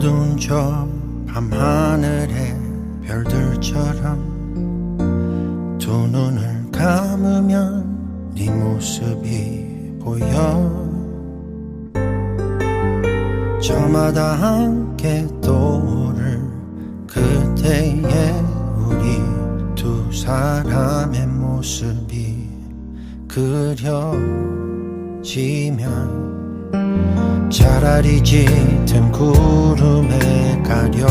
어두운 저 밤하늘의 별들처럼 두 눈을 감으면 네 모습이 보여. 저마다 함께 떠오를 그때의 우리 두 사람의 모습이 그려지면 차라리 짙은 구름에 가려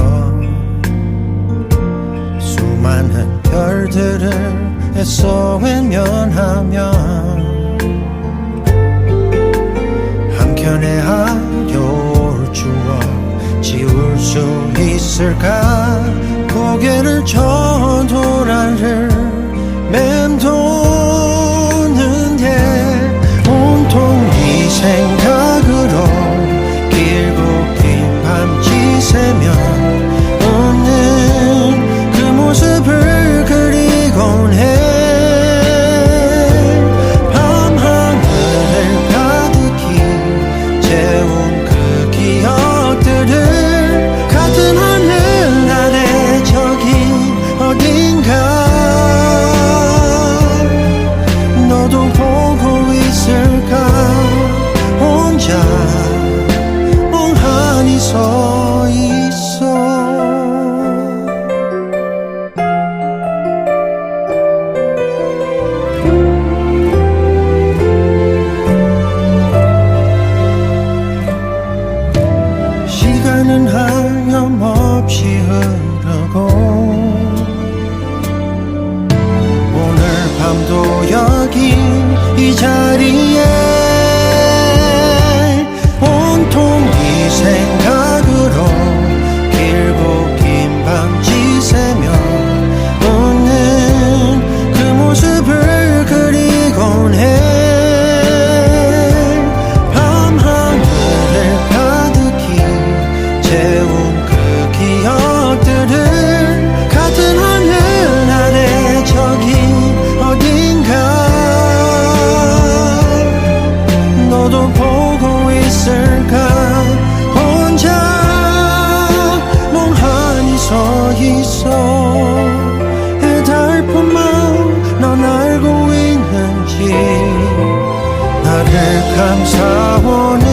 수많은 별들을 애써 외면하며 한켠에 하려올 추억 지울 수 있을까? 고개를 저 서 나를 감싸오는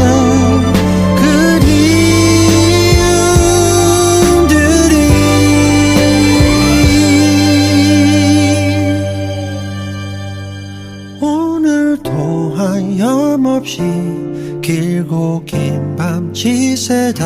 그리움들이 오늘도 하염없이 길고 긴 밤 지 새다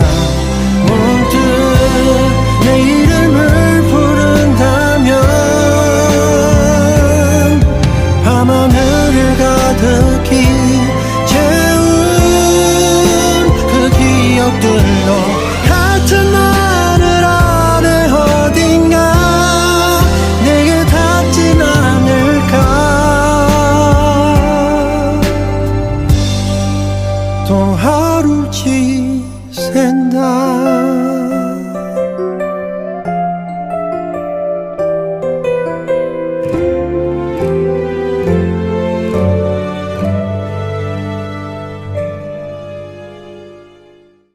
다